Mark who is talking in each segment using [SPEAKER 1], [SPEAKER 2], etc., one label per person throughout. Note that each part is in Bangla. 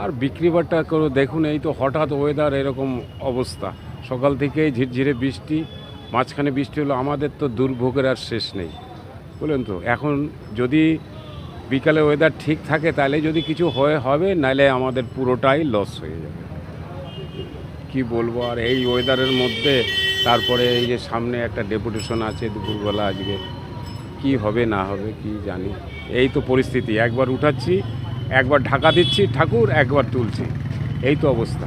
[SPEAKER 1] আর বিক্রি বাট্টা করে দেখুন, এই তো হঠাৎ ওয়েদার এরকম অবস্থা। সকাল থেকেই ঝিরঝিরে বৃষ্টি, মাঝখানে বৃষ্টি হলো, আমাদের তো দুর্ভোগের আর শেষ নেই। বললেন তো, এখন যদি বিকালে ওয়েদার ঠিক থাকে, তাহলে যদি কিছু হয়ে, হবে, নাহলে আমাদের পুরোটাই লস হয়ে যাবে। কি বলব, আর এই ওয়েদারের মধ্যে, তারপরে এই যে সামনে একটা ডেপুটেশন আছে দুপুরবেলা আজকে, কি হবে, না হবে, কি জানি। এই তো পরিস্থিতি, একবার উঠাচ্ছি একবার ঢাকা দিচ্ছি, ঠাকুর একবার তুলছি। এই তো অবস্থা।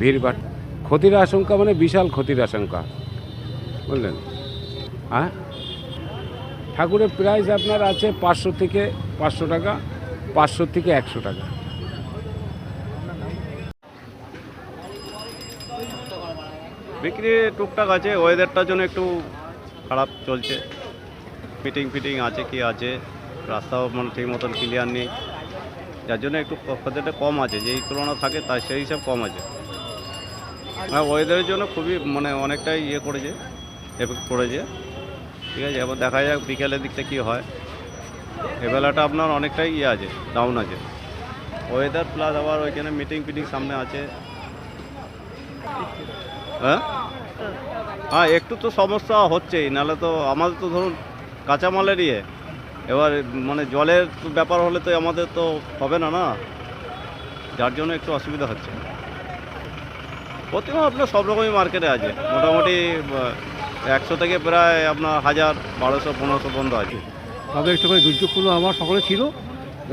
[SPEAKER 1] ভিড়ভাড়। ক্ষতির আশঙ্কা মানে বিশাল ক্ষতির আশঙ্কা। বুঝলেন? হ্যাঁ? ঠাকুরের প্রাইস আপনার আছে পাঁচশো থেকে পাঁচশো টাকা, পাঁচশো থেকে একশো টাকা।
[SPEAKER 2] বিক্রি টুকটাক আছে ওয়েদারটার জন্য একটু খারাপ চলছে। ফিটিং ফিটিং আছে কি আছে। রাস্তাও মানে ঠিক মতন ক্লিয়ার নেই। যার জন্য একটু খদ্দেরটা কম আছে যেই তুলনা থাকে তার সেই হিসাব কম আছে। হ্যাঁ ওয়েদারের জন্য খুবই মানে অনেকটাই ইয়ে করেছে এফেক্ট করেছে। ঠিক আছে এবার দেখা যাক বিকেলের দিকটা কী হয়। এবেলাটা আপনার অনেকটাই ইয়ে আছে ডাউন আছে। ওয়েদার প্লাস আবার ওইখানে মিটিং ফিটিং সামনে আছে। হ্যাঁ। হ্যাঁ একটু তো সমস্যা হচ্ছেই নাহলে তো আমাদের তো ধরুন কাঁচামালের ইয়ে। এবার মানে জলের ব্যাপার হলে তো আমাদের তো হবে না না? যার জন্য একটু অসুবিধা হচ্ছে। প্রতিমা আপনার সব রকমই মার্কেটে আছে। মোটামুটি একশো থেকে প্রায় আপনার হাজার, বারোশো, পনেরোশো বন্ধ আছে।
[SPEAKER 3] তবে একটুখানি দুর্যোগপূর্ণ আবহাওয়া সকলে ছিল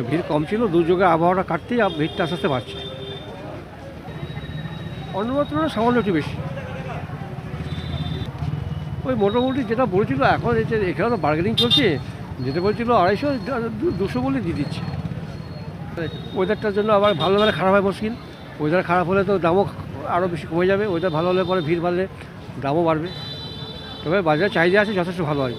[SPEAKER 3] ভিড় কম ছিল দুর্যোগের আবহাওয়াটা কাটতেই ভিড়টা আস্তে আস্তে বাড়ছে। তুলনায় সামান্য একটু বেশি। ওই মোটামুটি যেটা বলেছিল এখন এখানে তো বার্গেনিং চলছে যেটা বলছিল আড়াইশো দুশো বলে দিয়ে দিচ্ছে। ওয়েদারটার জন্য আবার ভালো হলে খারাপ হয় মুশকিল। ওয়েদার খারাপ হলে তো দামও আরও বেশি কমে যাবে। ওয়েদার ভালো হলে পরে ভিড় বাড়লে দামও বাড়বে। তবে বাজারে চাহিদা আছে, যথেষ্ট ভালো হয়।